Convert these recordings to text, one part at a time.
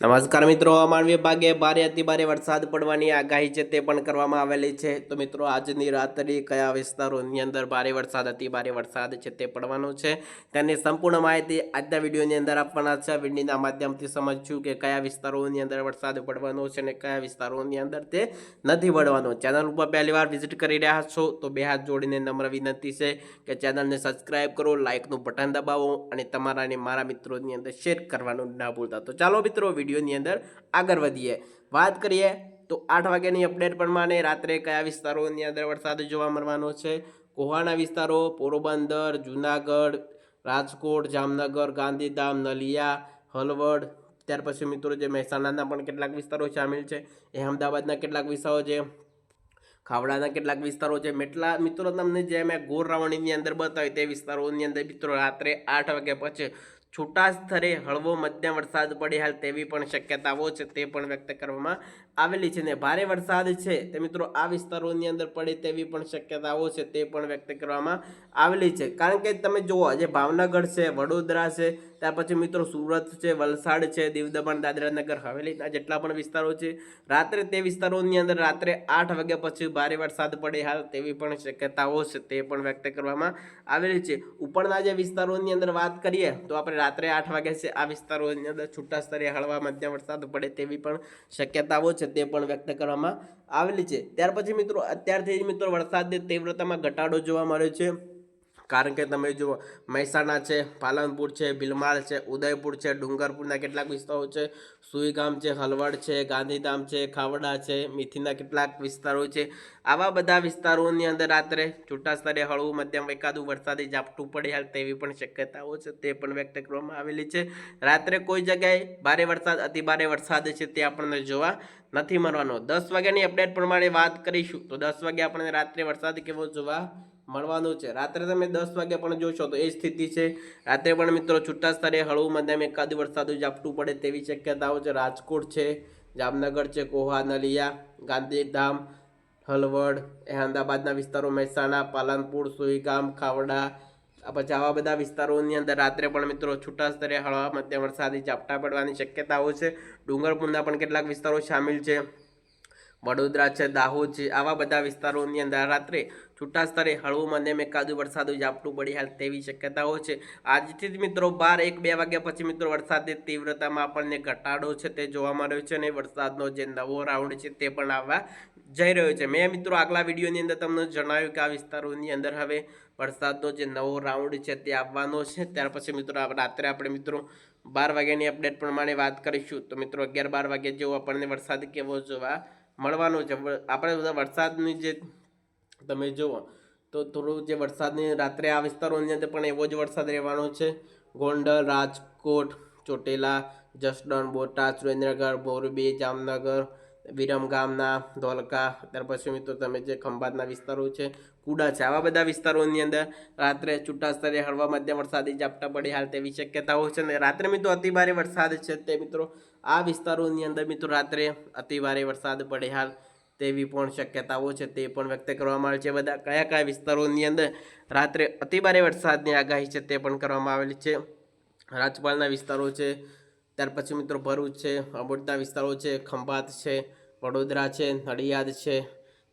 નમસ્કાર મિત્રો હવામાન વિભાગે ભારે અતિ ભારે વરસાદ પડવાની આગાહી છે તે પણ કરવામાં આવેલી છે. તો મિત્રો, આજની રાત્રિ કયા વિસ્તારોની અંદર ભારે વરસાદ, અતિ ભારે વરસાદ છે તે પડવાનો છે? તેની સંપૂર્ણ માહિતી આજના વિડીયોની અંદર આપવાના છે. વિડીના માધ્યમથી સમજશું કે કયા વિસ્તારોની અંદર વરસાદ પડવાનો છે અને કયા વિસ્તારોની અંદર તે નથી પડવાનો. ચેનલ ઉપર પહેલી વાર વિઝિટ કરી રહ્યા છો તો બે હાથ જોડીને નમ્ર વિનંતી છે કે ચેનલને સબસ્ક્રાઇબ કરો, લાઇકનું બટન દબાવો અને તમારા અને મારા મિત્રોની અંદર શેર કરવાનું ના ભૂલતા. તો ચાલો મિત્રો વિડીયોની અંદર આગળ વધીએ. વાત કરીએ તો આઠ વાગ્યાની અપડેટ પ્રમાણે રાત્રે કયા વિસ્તારોની અંદર વરસાદ જોવા મળવાનો છે? કોહાના વિસ્તારો, પોરબંદર, જુનાગઢ, રાજકોટ, જામનગર, ગાંધીધામ, નલિયા, હલવડ, ત્યાર પછી મિત્રો જે મહેસાણાના પણ કેટલાક વિસ્તારો સામેલ છે, એ અમદાવાદના કેટલાક વિસ્તારો છે, ખાવડાના કેટલાક વિસ્તારો છે. મેટલા, મિત્રો તમને જે મેં ગોર રાવણીની અંદર બતાવી તે વિસ્તારોની અંદર મિત્રો રાત્રે આઠ વાગ્યા પછી છૂટા સ્તરે હળવો મધ્યમ વરસાદ પડે હાલ તેવી પણ શક્યતાઓ છે તે પણ વ્યક્ત કરવામાં આવેલી છે ને ભારે વરસાદ છે તે મિત્રો આ વિસ્તારોની અંદર પડે તેવી પણ શક્યતાઓ છે તે પણ વ્યક્ત કરવામાં આવેલી છે. કારણ કે તમે જુઓ જે ભાવનગર છે, વડોદરા છે, ત્યાર પછી મિત્રો સુરત છે, વલસાડ છે દીવ દમણ દાદરાનગર હવેલીના જેટલા પણ વિસ્તારો છે. રાત્રે તે વિસ્તારોની અંદર રાત્રે આઠ વાગ્યા પછી ભારે વરસાદ પડે હાલ તેવી પણ શક્યતાઓ છે તે પણ વ્યક્ત કરવામાં આવેલી છે. ઉપરના જે વિસ્તારોની અંદર વાત કરીએ તો આપણે રાત્રે આઠ વાગ્યા છે. આ વિસ્તારોની અંદર છૂટા સ્તરે હળવા મધ્યમ વરસાદ પડે તેવી પણ શક્યતાઓ છે તે પણ વ્યક્ત કરવામાં આવેલી છે. ત્યાર પછી મિત્રો, અત્યારથી જ મિત્રો વરસાદની તીવ્રતામાં ઘટાડો જોવા મળ્યો છે. કારણ કે તમે જુઓ, મહેસાણા છે, પાલનપુર છે ભીલમાળ છે, ઉદયપુર છે, ડુંગરપુરના કેટલાક વિસ્તારો છે. સુઈગામ છે, હલવડ છે, ગાંધીધામ છે, ખાવડા છે, મીથીના કેટલાક વિસ્તારો છે. આવા બધા વિસ્તારોની અંદર રાત્રે છૂટા સ્તરે હળવું, મધ્યમ એકાદું, વરસાદી ઝાપટું પડે હાલ તેવી પણ શક્યતાઓ છે, તે પણ વ્યક્ત કરવામાં આવેલી છે. રાત્રે કોઈ જગ્યાએ ભારે વરસાદ, અતિ ભારે વરસાદ છે તે આપણને જોવા નથી મળવાનો. દસ વાગ્યાની અપડેટ પ્રમાણે વાત કરીશું. તો દસ વાગે આપણને રાત્રે વરસાદ કેવો જોવા મળવાનું છે. રાત્રે તમે દસ વાગે પણ જોશો તો એ સ્થિતિ છે. રાત્રે પણ મિત્રો છૂટા સ્તરે હળવું મધ્યમ એકાદ વરસાદ ઝાપટું પડે તેવી શક્યતાઓ છે. રાજકોટ છે, જામનગર છે, કોહા, નલિયા ગાંધીધામ હલવડ અહેમદાબાદના વિસ્તારો, મહેસાણા, પાલનપુર, સુઈગામ, ખાવડા પછી આવા બધા વિસ્તારોની અંદર રાત્રે પણ મિત્રો છૂટા સ્તરે હળવા મધ્યમ વરસાદી ઝાપટા પડવાની શક્યતાઓ છે. ડુંગરપુરના પણ કેટલાક વિસ્તારો સામેલ છે. વડોદરા છે, દાહોદ છે, આવા બધા વિસ્તારોની અંદર રાત્રે છૂટા સ્તરે હળવું મધ્યમ એકાદું વરસાદનું ઝાપટું પડી હાલ તેવી શક્યતાઓ છે. આજથી જ મિત્રો બાર એક બે વાગ્યા પછી મિત્રો વરસાદની તીવ્રતામાં આપણને ઘટાડો છે તે જોવા મળ્યો છે અને વરસાદનો જે નવો રાઉન્ડ છે તે પણ આવવા જઈ રહ્યો છે. મેં મિત્રો આગલા વિડીયોની અંદર તમને જણાવ્યું કે આ વિસ્તારોની અંદર હવે વરસાદનો જે નવો રાઉન્ડ છે તે આવવાનો છે. ત્યાર પછી મિત્રો રાત્રે આપણે મિત્રો બાર વાગ્યાની અપડેટ પ્રમાણે વાત કરીશું. તો મિત્રો અગિયાર બાર વાગ્યા જેવો આપણને વરસાદ કેવો જોવા મળવાનો છે. આપણે બધા વરસાદની જે તમે જુઓ, તો થોડું જે વરસાદની રાત્રે આ વિસ્તારોની અંદર પણ એવો જ વરસાદ રહેવાનો છે. ગોંડલ, રાજકોટ, ચોટીલા, જસદણ, બોટાદ, સુરેન્દ્રનગર, મોરબી, જામનગર વિરમગામના ધોલકા, ત્યાર પછી મિત્રો તમે જે ખંભાતના વિસ્તારો છે, કુડા છે, આવા બધા વિસ્તારોની અંદર રાત્રે છૂટા સ્તરે હળવા મધ્યમ વરસાદી ઝાપટા પડે હાલ તેવી શક્યતાઓ છે અને રાત્રે મિત્રો અતિભારે વરસાદ છે તે મિત્રો આ વિસ્તારોની અંદર મિત્રો રાત્રે અતિભારે વરસાદ પડે હાલ તેવી પણ શક્યતાઓ છે તે પણ વ્યક્ત કરવામાં આવે છે. બધા કયા કયા વિસ્તારોની અંદર રાત્રે અતિભારે વરસાદની આગાહી છે તે પણ કરવામાં આવેલી છે. રાજપાલના વિસ્તારો છે ત્યાર પછી મિત્રો ભરૂચ છે અબોડતા વિસ્તારો છે, ખંભાત છે, વડોદરા છે, નડિયાદ છે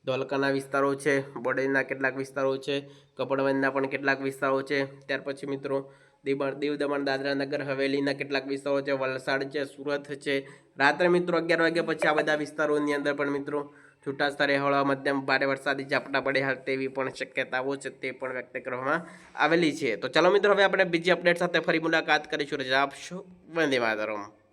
ધોલકાના વિસ્તારો છે બોડેના કેટલાક વિસ્તારો છે, કપડવંજના પણ કેટલાક વિસ્તારો છે. ત્યાર પછી મિત્રો દીવ દીવ દમણ દાદરા નગર હવેલીના કેટલાક વિસ્તારો છે, વલસાડ છે, સુરત છે. રાત્રે મિત્રો અગિયાર વાગ્યા પછી આ બધા વિસ્તારોની અંદર પણ મિત્રો છૂટા સ્તરે હળવા મધ્યમ ભારે વરસાદી ઝાપટા પડે હાલ તેવી પણ શક્યતાઓ છે તે પણ વ્યક્ત કરવામાં આવેલી છે. તો ચાલો મિત્રો, હવે આપણે બીજી અપડેટ સાથે ફરી મુલાકાત કરીશું. રજા આપશો. વંદે માતરમ.